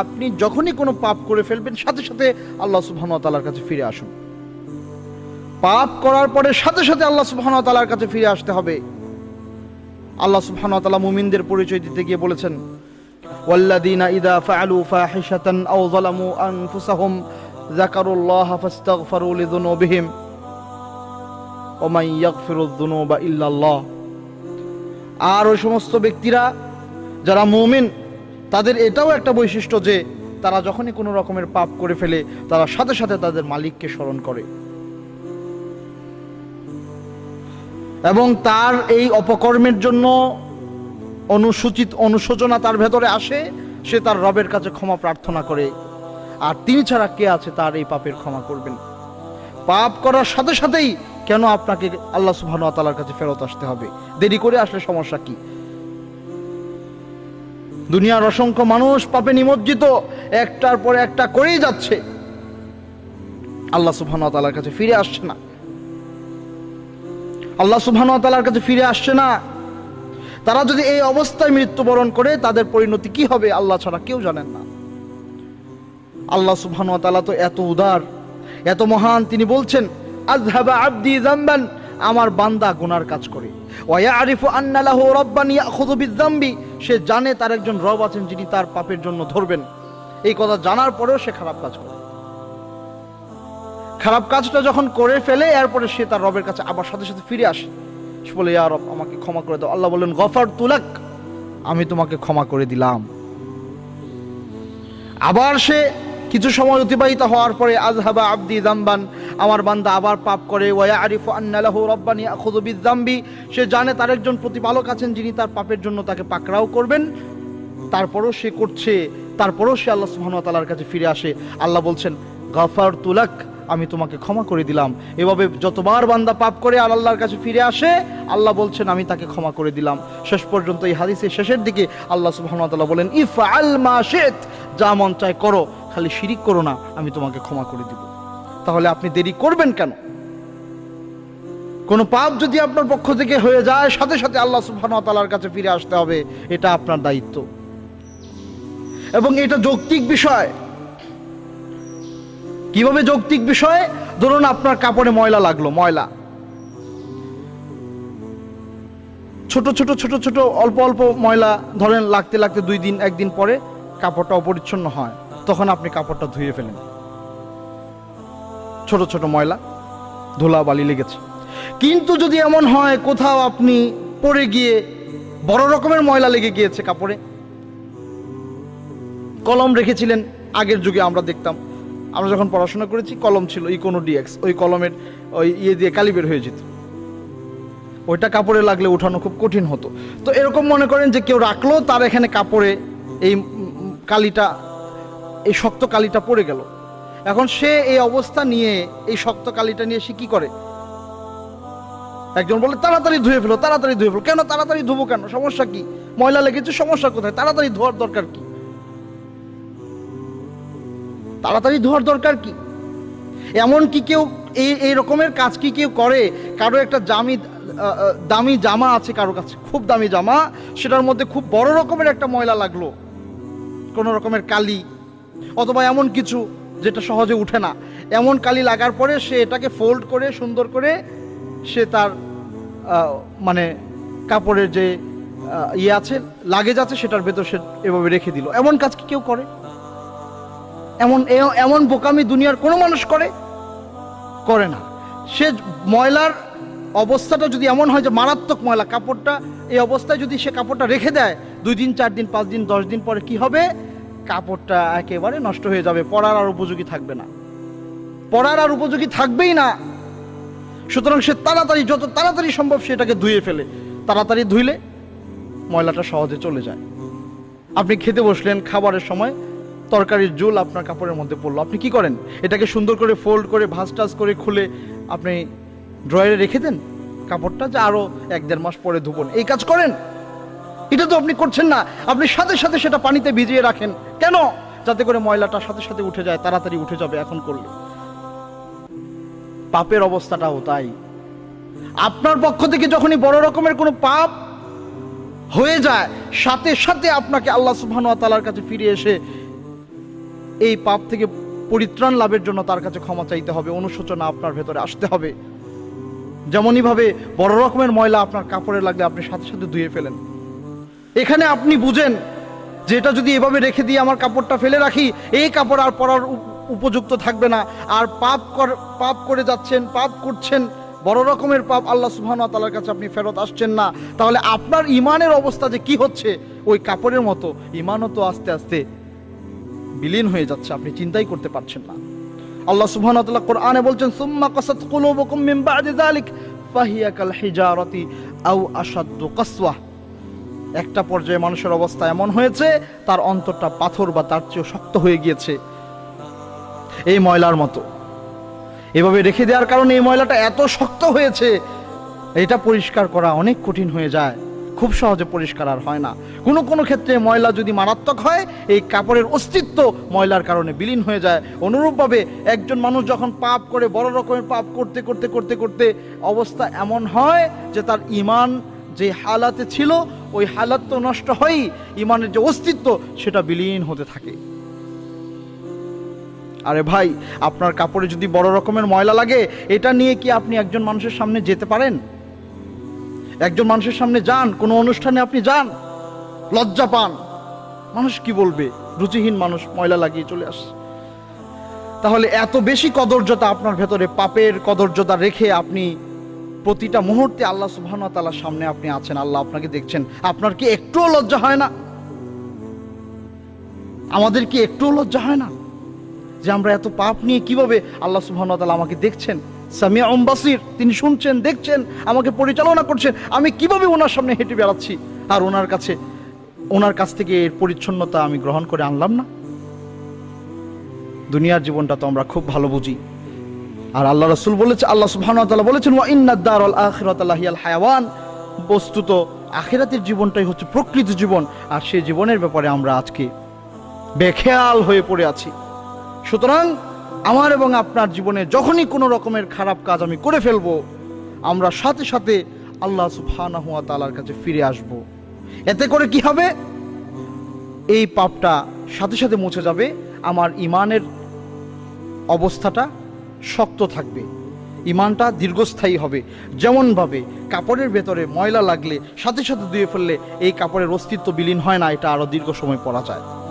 আপনি যখনই কোনো পাপ করে ফেলবেন, সাথে সাথে আল্লাহ তাআলার কাছে ফিরে আসুন। পাপ করার পরে সাথে সাথে আল্লাহ তাআলার কাছে ফিরে আসতে হবে। আল্লাহ তাআলা মুমিনদের পরিচয় দিতে গিয়ে বলেছেন, ওয়াল্লাযীনা ইযা ফাআলু ফাহিশাতান আও যালামু আনফুসাহুম, যাকারুল্লাহ ফাস্তাগফারু লিযুনুবিহিম, ওয়া মান ইয়াগফিরুয যুনুবা ইল্লাল্লাহ। আর ওই সমস্ত ব্যক্তিরা, যারা মুমিন তাদের এটাও একটা বৈশিষ্ট্য যে তারা যখনই কোনো রকমের পাপ করে ফেলে, তারা সাথে সাথে তাদের মালিককে স্মরণ করে। এবং তার এই অপকর্মের জন্য অনুসূচিত, অনুশোচনা তার ভেতরে আসে, সে তার রবের কাছে ক্ষমা প্রার্থনা করে। আর তিনি ছাড়া কে আছে তার এই পাপের ক্ষমা করবেন? পাপ করার সাথে সাথেই কেন আপনাকে আল্লাহ সুবহানাহু ওয়া তাআলার কাছে ফেরত আসতে হবে? দেরি করে আসলে সমস্যা কি? দুনিয়ার অসংখ্য মানুষ পাপে নিমজ্জিত, একটার পর একটা করেই যাচ্ছে। আল্লাহ সুবহানাহু ওয়া তাআলার কাছে ফিরে আসছে না। আল্লাহ সুবহানাহু ওয়া তাআলার কাছে ফিরে আসছে না। তারা যদি এই অবস্থায় মৃত্যুবরণ করে, তাদের পরিণতি কি হবে আল্লাহ ছাড়া কেউ জানেন না। আল্লাহ সুবহানাহু ওয়া তাআলা তো এত উদার, এত মহান, তিনি বলছেন যামবান আমার বান্দা গুনার কাজ করে। ওয়া ইয়ারিফু আন্না লাহু রাব্বান ইয়াখুযু সে জানে তার একজন রব আছেন যিনি তার পাপের জন্য ধরবেন। এই কথা জানার পরেও সে খারাপ কাজ করে। খারাপ কাজটা যখন করে ফেলে, এরপরে সে তার রবের কাছে আবার সাথে সাথে ফিরে আসে। সে বলে, ইয়া রব, আমাকে ক্ষমা করে দাও। আল্লাহ বললেন, গফার তুলাক, আমি তোমাকে ক্ষমা করে দিলাম। আবার সে কিছু সময় অতিবাহিত হওয়ার পরে আজহাবা আব্দি জাম্বান আমার বান্দা আবার পাপ করে ওয়া আরিফ আন্নালাহু রব্বানি আখুযু বিযামবি, সে জানে তার একজন প্রতিপালক আছেন যিনি তার পাপের জন্য তাকে পাকড়াও করবেন। তারপরও সে করছে, তারপরও সে আল্লাহ তাআলার কাছে ফিরে আসে। আল্লাহ বলছেন গাফার তুলাক আমি তোমাকে ক্ষমা করে দিলাম। এভাবে যতবার বান্দা পাপ করে আর আল্লাহর কাছে ফিরে আসে, আল্লাহ বলছেন, আমি তাকে ক্ষমা করে দিলাম। শেষ পর্যন্ত এই হাদিসের শেষের দিকে আল্লাহ তাআলা বলেন ইফ আল মা যা মন চায় করো। খালি শিরিক করো না, আমি তোমাকে ক্ষমা করে দিব। তাহলে আপনি দেরি করবেন কেন? কোনো পাপ যদি আপনার পক্ষ থেকে হয়ে যায়, সাথে সাথে আল্লাহ তাআলার কাছে ফিরে আসতে হবে, এটা আপনার দায়িত্ব। এবং এটা যৌক্তিক বিষয়। কীভাবে যৌক্তিক বিষয়? ধরুন আপনার কাপড়ে ময়লা লাগল, ময়লা। ছোট ছোট ছোট ছোট, অল্প অল্প ময়লা ধরেন লাগতে লাগতে দুই দিন, একদিন পরে কাপড়টা অপরিচ্ছন্ন হয়। তখন আপনি কাপড়টা ধুয়ে ফেলেন। ছোট ছোট ময়লা, ধুলা, বালি লেগেছে। কিন্তু যদি এমন হয়, কোথাও আপনি পড়ে গিয়ে বড় রকমের ময়লা লেগে গিয়েছে কাপড়ে। কলম রেখেছিলেন, আগের যুগে আমরা দেখতাম। আমরা যখন পড়াশোনা করেছি, কলম ছিল ইকোনো ডিএক্স ওই কলমের, ওই ইয়ে দিয়ে কালি বের হয়ে যেত। ওইটা কাপড়ে লাগলে উঠানো খুব কঠিন হতো। তো এরকম মনে করেন যে কেউ রাখল, তার এখানে কাপড়ে এই কালিটা এই শক্ত কালিটা পড়ে গেল। এখন সে এই অবস্থা নিয়ে, এই শক্ত কালিটা নিয়ে সে কি করে? একজন বলে তাড়াতাড়ি ধুয়ে ফেলো, তাড়াতাড়ি ধুয়ে ফেলো। কেন তাড়াতাড়ি ধুবো কেন? সমস্যা কি? ময়লা লেগেছে, সমস্যা কোথায়? তাড়াতাড়ি ধোয়ার দরকার কি? তাড়াতাড়ি ধোয়ার দরকার কি? এমন কি কেউ এই এই রকমের কাজ কি কেউ করে? কারও একটা জামি দামি জামা আছে কারও কাছে, খুব দামি জামা, সেটার মধ্যে খুব বড় রকমের একটা ময়লা লাগল। কোনো রকমের কালি অথবা এমন কিছু যেটা সহজে উঠে না। এমন কালি লাগার পরে সে এটাকে ফোল্ড করে, সুন্দর করে সে তার মানে কাপড়ের যে ইয়ে আছে লাগেজ আছে, সেটার ভেতর সে এভাবে রেখে দিল। এমন কাজ কি কেউ করে? এমন এমন বোকামি দুনিয়ার কোনো মানুষ করে? করে না। সে ময়লার অবস্থাটা যদি এমন হয় যে মারাত্মক ময়লা, কাপড়টা, এই অবস্থায় যদি সে কাপড়টা রেখে দেয়, দুই দিন, চার দিন, পাঁচ দিন, দশ দিন পরে কি হবে? কাপড়টা একেবারে নষ্ট হয়ে যাবে, পরার আর উপযোগী থাকবে না। পরার আর উপযোগী থাকবেই না। সুতরাং সে তাড়াতাড়ি, যত তাড়াতাড়ি সম্ভব সেটাকে ধুয়ে ফেলে। তাড়াতাড়ি ধুইলে ময়লাটা সহজে চলে যায়। আপনি খেতে বসলেন, খাবারের সময় তরকারির জোল আপনার কাপড়ের মধ্যে পড়ল। আপনি কি করেন? এটাকে সুন্দর করে ফোল্ড করে, ভাঁজ টাজ করে খুলে আপনি ড্রয়ারে রেখে দেন? কাপড়টা যে আরও এক দেড় মাস পরে ধুবন এই কাজ করেন? এটা তো আপনি করছেন না। আপনি সাথে সাথে সেটা পানিতে ভিজিয়ে রাখেন। কেন? যাতে করে ময়লাটা সাথে সাথে উঠে যায়, তাড়াতাড়ি উঠে যাবে এখন করলে। পাপের অবস্থাটাও তাই। আপনার পক্ষ থেকে যখনই বড় রকমের কোনো পাপ হয়ে যায়, সাথে সাথে আপনাকে আল্লাহ তাআলার কাছে ফিরে এসে এই পাপ থেকে পরিত্রাণ লাভের জন্য তার কাছে ক্ষমা চাইতে হবে, অনুশোচনা আপনার ভেতরে আসতে হবে। যেমনইভাবে বড় রকমের ময়লা আপনার কাপড়ে লাগলে আপনি সাথে সাথে ধুয়ে ফেলেন। এখানে আপনি বুঝেন যে এটা যদি এভাবে রেখে দিয়ে আমার কাপড়টা ফেলে রাখি, এই কাপড় আর পরার উপ- উপযুক্ত থাকবে না। আর পাপ কর, পাপ করে যাচ্ছেন, পাপ করছেন, বড় রকমের পাপ আল্লাহ সুবহানাহু তাআলার কাছে আপনি ফেরত আসছেন না। তাহলে আপনার ইমানের অবস্থা যে কি হচ্ছে, ওই কাপড়ের মতো ইমানও তো আস্তে আস্তে বিলীন হয়ে যাচ্ছে, আপনি চিন্তাই করতে পারছেন না। আল্লাহ সুবহানাহু কোরআনে বলছেন, সুম্মা কাসাত কুলুবুকুম মিন বা'দি যালিক, ফাহিয়া কাল হিজারাতি আও আশাদ্দু কাসওয়া একটা পর্যায়ে মানুষের অবস্থা এমন হয়েছে, তার অন্তরটা পাথর বা তার চেয়েও শক্ত হয়ে গিয়েছে। এই ময়লার মতো। এভাবে রেখে দেওয়ার কারণে এই ময়লাটা এত শক্ত হয়েছে, এটা পরিষ্কার করা অনেক কঠিন হয়ে যায়। খুব সহজে পরিষ্কার আর হয় না। কোনো কোনো ক্ষেত্রে ময়লা যদি মারাত্মক হয়, এই কাপড়ের অস্তিত্ব ময়লার কারণে বিলীন হয়ে যায়। অনুরূপভাবে একজন মানুষ যখন পাপ করে, বড় রকমের পাপ করতে করতে করতে করতে অবস্থা এমন হয় যে তার ইমান যে হালাতে ছিল ওই হালাত তো নষ্ট হয়ই, ইমানের যে অস্তিত্ব সেটা বিলীন হতে থাকে। আরে ভাই, আপনার কাপড়ে যদি বড় রকমের ময়লা লাগে, এটা নিয়ে কি আপনি একজন মানুষের সামনে যেতে পারেন? একজন মানুষের সামনে যান, কোনো অনুষ্ঠানে আপনি যান, লজ্জা পান। মানুষ কি বলবে? রুচিহীন মানুষ, ময়লা লাগিয়ে চলে আসে। তাহলে এত বেশি কদর্যতা আপনার ভেতরে, পাপের কদর্যতা রেখে আপনি প্রতিটা মুহূর্তে আল্লাহ সুবহানাহু ওয়া তাআলার সামনে আপনি আছেন, আল্লাহ আপনাকে দেখছেন। আপনার কি একটুও লজ্জা হয় না? আমাদের কি একটুও লজ্জা হয় না? যে আমরা এত পাপ নিয়ে কীভাবে আল্লাহ সুবহানাহু ওয়া তাআলা আমাকে দেখছেন? সামিয়া বাসির, তিনি শুনছেন, দেখছেন, আমাকে পরিচালনা করছেন। আমি কীভাবে ওনার সামনে হেঁটে বেড়াচ্ছি? আর ওনার কাছে, ওনার কাছ থেকে এর পরিচ্ছন্নতা আমি গ্রহণ করে আনলাম না? দুনিয়ার জীবনটা তো আমরা খুব ভালো বুঝি। আর আল্লাহ রসুল বলেছে, আল্লাহ তাআলা বলেছেন, ওয়া ইন্নাদ দারাল আখিরাতা লাহিয়াল হায়াওয়ান। বস্তুত আখিরাতের জীবনটাই হচ্ছে প্রকৃত জীবন, আর সেই জীবনের ব্যাপারে আমরা আজকে বেখেয়াল হয়ে পড়ে আছি। সুতরাং আমার এবং আপনার জীবনে যখনই কোনো রকমের খারাপ কাজ আমি করে ফেলব, আমরা সাথে সাথে আল্লাহ সুবহানাহু ওয়া তাআলার কাছে ফিরে আসব। এতে করে কি হবে? এই পাপটা সাথে সাথে মুছে যাবে, আমার ইমানের অবস্থাটা শক্ত থাকবে। ইমানটা দীর্ঘস্থায়ী হবে। যেমনভাবে কাপড়ের ভেতরে ময়লা লাগলে সাথে সাথে ধুয়ে ফেললে এই কাপড়ের অস্তিত্ব বিলীন হয় না, এটা আরও দীর্ঘ সময় পরা যায়।